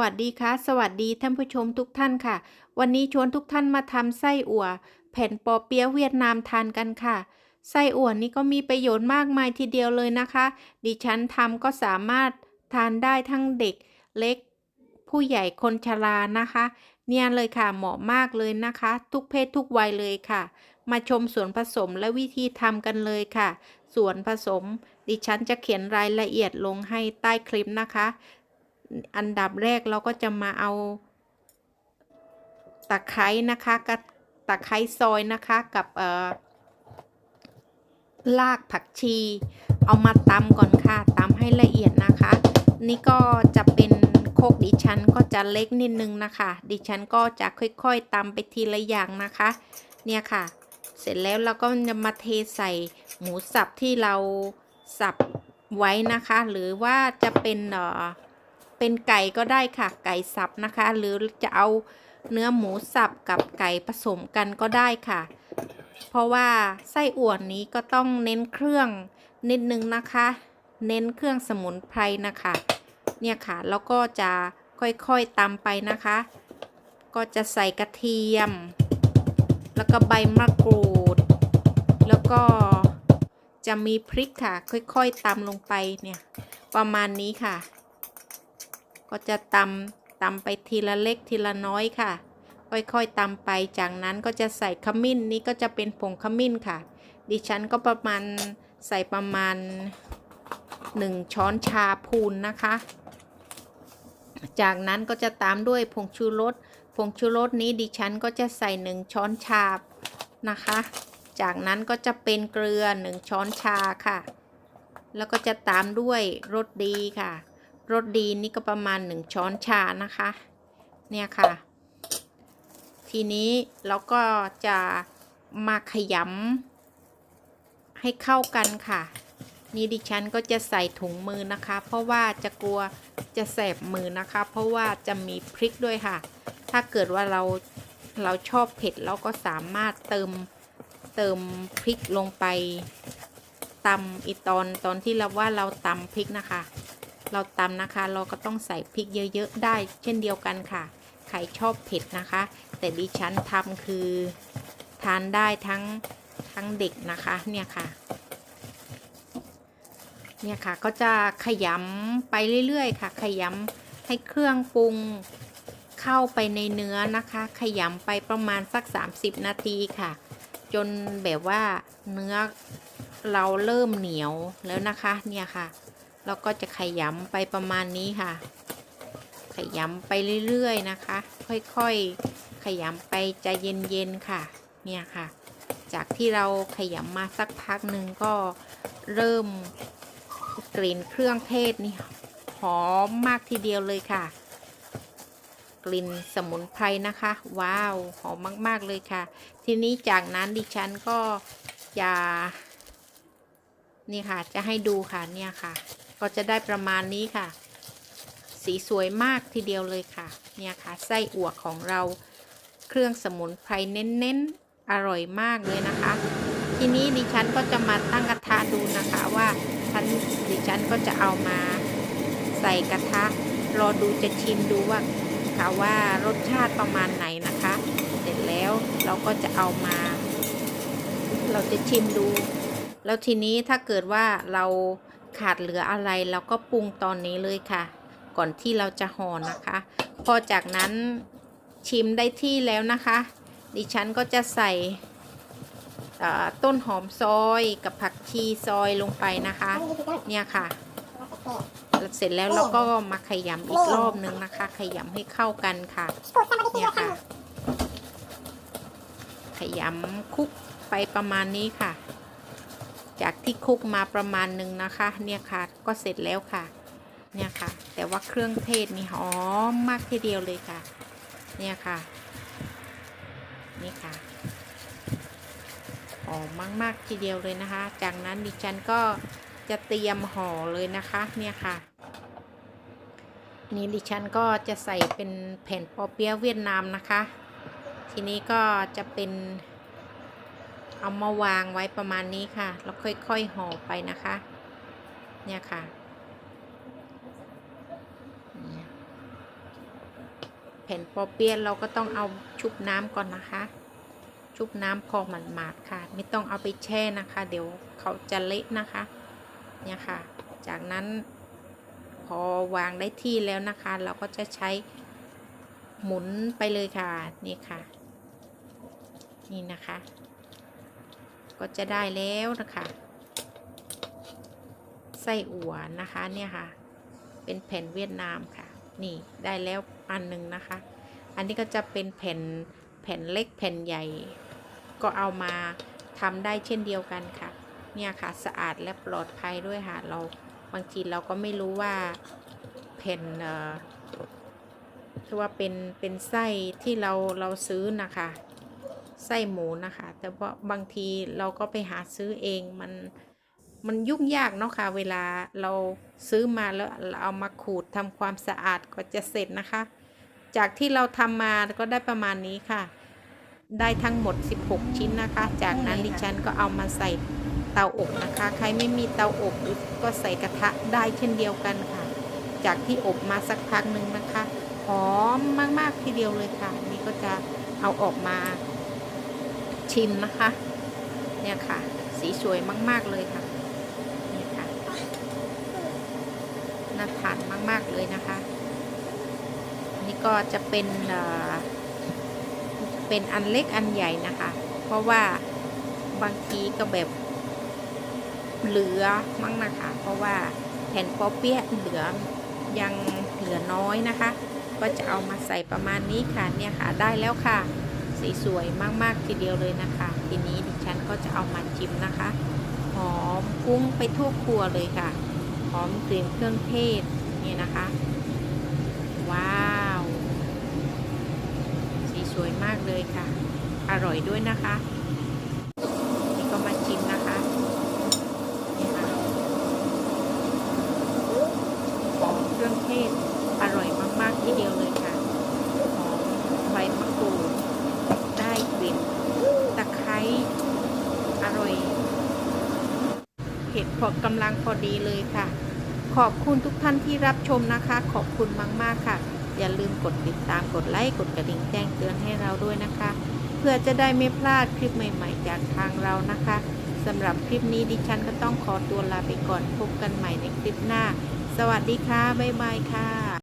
วัสดีค่ะ สวัสดีท่านผู้ชมทุกท่านค่ะ วันนี้ชวนทุกท่านมาทำไส้อั่ว แผ่นปอเปี๊ยะเวียดนามทานกันค่ะ ไส้อั่วนี้ก็มีประโยชน์มากมายทีเดียวเลยนะคะ ดิฉันทำก็สามารถทานได้ทั้งเด็กเล็ก ผู้ใหญ่คนชรานะคะ เนี่ยเลยค่ะเหมาะมากเลยนะคะ ทุกเพศทุกวัยเลยค่ะ มาชมส่วนผสมและวิธีทำกันเลยค่ะ ส่วนผสม ดิฉันจะเขียนรายละเอียดลงให้ใต้คลิปนะคะ อันดับแรกเราก็จะมาเอาตะไคร้นะคะกับตะไคร้ซอยนะคะกับเอ่อรากผักชี เอามาตำก่อนค่ะตำให้ละเอียดนะคะ นี่ก็จะเป็นโคกดิฉันก็จะเล็กนิดนึงนะคะ ดิฉันก็จะค่อยๆตำไปทีละอย่างนะคะ เนี่ยค่ะ เสร็จแล้วเราก็จะมาเทใส่หมูสับที่เราสับไว้นะคะ หรือว่าจะเป็นเอ่อ เป็นไก่ก็ได้ค่ะ ไก่สับนะคะ หรือจะเอาเนื้อหมูสับกับไก่ผสมกันก็ได้ค่ะ เพราะว่าไส้อั่วนี้ก็ต้องเน้นเครื่องนิดนึงนะคะ เน้นเครื่องสมุนไพรนะคะ เนี่ยค่ะ แล้วก็จะค่อยๆตำไปนะคะ ก็จะใส่กระเทียม แล้วก็ใบมะกรูด แล้วก็จะมีพริกค่ะ ค่อยๆตำลงไปเนี่ย ประมาณนี้ค่ะ ก็จะตำตำไปทีละเล็กทีละน้อยค่ะ ค่อยๆตำไปจากนั้นก็จะใส่ขมิ้นนี่ก็จะเป็นผงขมิ้นค่ะ ดิฉันก็ประมาณใส่ประมาณ 1 ช้อนชาพูนนะคะ จากนั้นก็จะตามด้วยผงชูรสผงชูรสนี้ดิฉันก็จะใส่ 1 ช้อนชานะคะ จากนั้นก็จะเป็นเกลือ 1 ช้อนชาค่ะ แล้วก็จะตามด้วยรสดีค่ะ รสดีนี่ก็ประมาณ 1 ช้อนชานะคะ เนี่ยค่ะ ทีนี้เราก็จะมาขยำให้เข้ากันค่ะ นี่ดิฉันก็จะใส่ถุงมือนะคะ เพราะว่าจะกลัวจะแสบมือนะคะ เพราะว่าจะมีพริกด้วยค่ะ ถ้าเกิดว่าเราเราชอบเผ็ดเราก็สามารถเติมเติมพริกลงไปตำอีตอนตอนที่เราว่าเราตำพริกนะคะ เราตำนะคะ เราก็ต้องใส่พริกเยอะๆได้ เช่นเดียวกันค่ะ ใครชอบเผ็ดนะคะ แต่ดิฉันทำคือทานได้ทั้งทั้งเด็กนะคะเนี่ยค่ะ เนี่ยค่ะก็จะขยำไปเรื่อยๆค่ะ ขยำให้เครื่องปรุงเข้าไปในเนื้อนะคะ ขยำไปประมาณสัก 30 นาทีค่ะ จนแบบว่าเนื้อเราเริ่มเหนียวแล้วนะคะเนี่ยค่ะ เราก็จะขยำไปประมาณนี้ค่ะ ขยำไปเรื่อยๆนะคะ ค่อยๆ ขยำไปใจเย็นๆค่ะ เนี่ยค่ะ จากที่เราขยำมาสักพักหนึ่งก็เริ่มกลิ่นเครื่องเทศนี่หอมมากทีเดียวเลยค่ะ กลิ่นสมุนไพรนะคะ ว้าว หอมมาก ๆ เลยค่ะ ทีนี้จากนั้นดิฉันก็จะนี่ค่ะ จะให้ดูค่ะเนี่ยค่ะ ก็จะได้ประมาณนี้ค่ะ สีสวยมากทีเดียวเลยค่ะ เนี่ยค่ะไส้อั่วของเราเครื่องสมุนไพรเน้นๆ อร่อยมากเลยนะคะ ทีนี้ดิฉันก็จะมาตั้งกระทะดูนะคะว่าฉันดิฉันก็จะเอามาใส่กระทะ รอดูจะชิมดูว่าค่ะว่ารสชาติประมาณไหนนะคะ เสร็จแล้วเราก็จะเอามา เราจะชิมดู แล้วทีนี้ถ้าเกิดว่าเรา ขาดเหลืออะไรเราก็ปรุงตอนนี้เลยค่ะ ก่อนที่เราจะห่อนะคะ พอจากนั้นชิมได้ที่แล้วนะคะ ดิฉันก็จะใส่ต้นหอมซอยกับผักชีซอยลงไปนะคะ เนี่ยค่ะ เสร็จแล้วเราก็มาขยำอีกรอบนึงนะคะ ขยำให้เข้ากันค่ะเนี่ยค่ะ ขยำคลุกไปประมาณนี้ค่ะ จากที่คุกมาประมาณหนึ่งนะคะ เนี่ยค่ะก็เสร็จแล้วค่ะ เนี่ยค่ะ แต่ว่าเครื่องเทศนี่หอมมากทีเดียวเลยค่ะ เนี่ยค่ะ นี่ค่ะหอมมากๆทีเดียวเลยนะคะ จากนั้นดิฉันก็จะเตรียมห่อเลยนะคะ เนี่ยค่ะ นี่ดิฉันก็จะใส่เป็นแผ่นปอเปี๊ยะเวียดนามนะคะ ทีนี้ก็จะเป็น เอามาวางไว้ประมาณนี้ค่ะ แล้วค่อยๆห่อไปนะคะ เนี่ยค่ะ แผ่นปอเปี๊ยะเราก็ต้องเอาชุบน้ำก่อนนะคะ ชุบน้ำพอหมาดๆค่ะ ไม่ต้องเอาไปแช่นะคะ เดี๋ยวเขาจะเละนะคะ เนี่ยค่ะ จากนั้นพอวางได้ที่แล้วนะคะ เราก็จะใช้หมุนไปเลยค่ะ นี่ค่ะ นี่นะคะ ก็จะได้แล้วนะคะไส้อั่วนะคะเนี่ยค่ะ เป็นแผ่นเวียดนามค่ะ นี่ได้แล้วอันหนึ่งนะคะ อันนี้ก็จะเป็นแผ่นแผ่นเล็กแผ่นใหญ่ ก็เอามาทำได้เช่นเดียวกันค่ะ เนี่ยค่ะสะอาดและปลอดภัยด้วยค่ะ เราบางทีเราก็ไม่รู้ว่าแผ่นเอ่อที่ว่าเป็นเป็นไส้ที่เราเราซื้อนะคะ ไส้หมูนะคะ แต่ว่าบางทีเราก็ไปหาซื้อเองมันมันยุ่งยากเนาะค่ะเวลาเราซื้อมาแล้วเราเอามาขูดทำความสะอาดก็จะเสร็จนะคะ จากที่เราทำมาก็ได้ประมาณนี้ค่ะ ได้ทั้งหมด 16 ชิ้นนะคะ จากนั้นดิฉันก็เอามาใส่เตาอบนะคะ ใครไม่มีเตาอบก็ใส่กระทะได้เช่นเดียวกันค่ะ จากที่อบมาสักพักหนึ่งนะคะหอมมากๆทีเดียวเลยค่ะ นี่ก็จะเอาออกมา ชิมนะคะ เนี่ยค่ะ สีสวยมาก ๆ เลยค่ะนี่ค่ะน่าทานมาก ๆ เลยนะคะ นี่ก็จะเป็นเป็นอันเล็กอันใหญ่นะคะ เพราะว่าบางทีก็แบบเหลือมั้งนะคะ เพราะว่าแผ่นปอเปี๊ยะเหลือยังเหลือน้อยนะคะ ก็จะเอามาใส่ประมาณนี้ค่ะเนี่ยค่ะได้แล้วค่ะ สวยมากๆทีเดียวเลยนะคะ ทีนี้ดิฉันก็จะเอามาจิ้มนะคะ หอมกุ้งไปทั่วครัวเลยค่ะ หอมกลิ่นเครื่องเทศนี่นะคะ ว้าว สีสวยมากเลยค่ะ อร่อยด้วยนะคะ นี่ก็มาชิมนะคะนี่ค่ะหอมเครื่องเทศ อร่อยมากๆทีเดียวเลยค่ะ หอมใบมะกรูด ได้กลิ่นตะไคร้ อร่อย เห็ด พอกำลังพอดีเลยค่ะ ขอบคุณทุกท่านที่รับชมนะคะ ขอบคุณมาก ๆ ค่ะ อย่าลืมกดติดตามกดไลค์กดกระดิ่งแจ้งเตือนให้เราด้วยนะคะ เพื่อจะได้ไม่พลาดคลิปใหม่ ๆ จากทางเรานะคะสำหรับคลิปนี้ดิฉันก็ต้องขอตัวลาไปก่อนพบกันใหม่ในคลิปหน้า สวัสดีค่ะบ๊ายบายค่ะ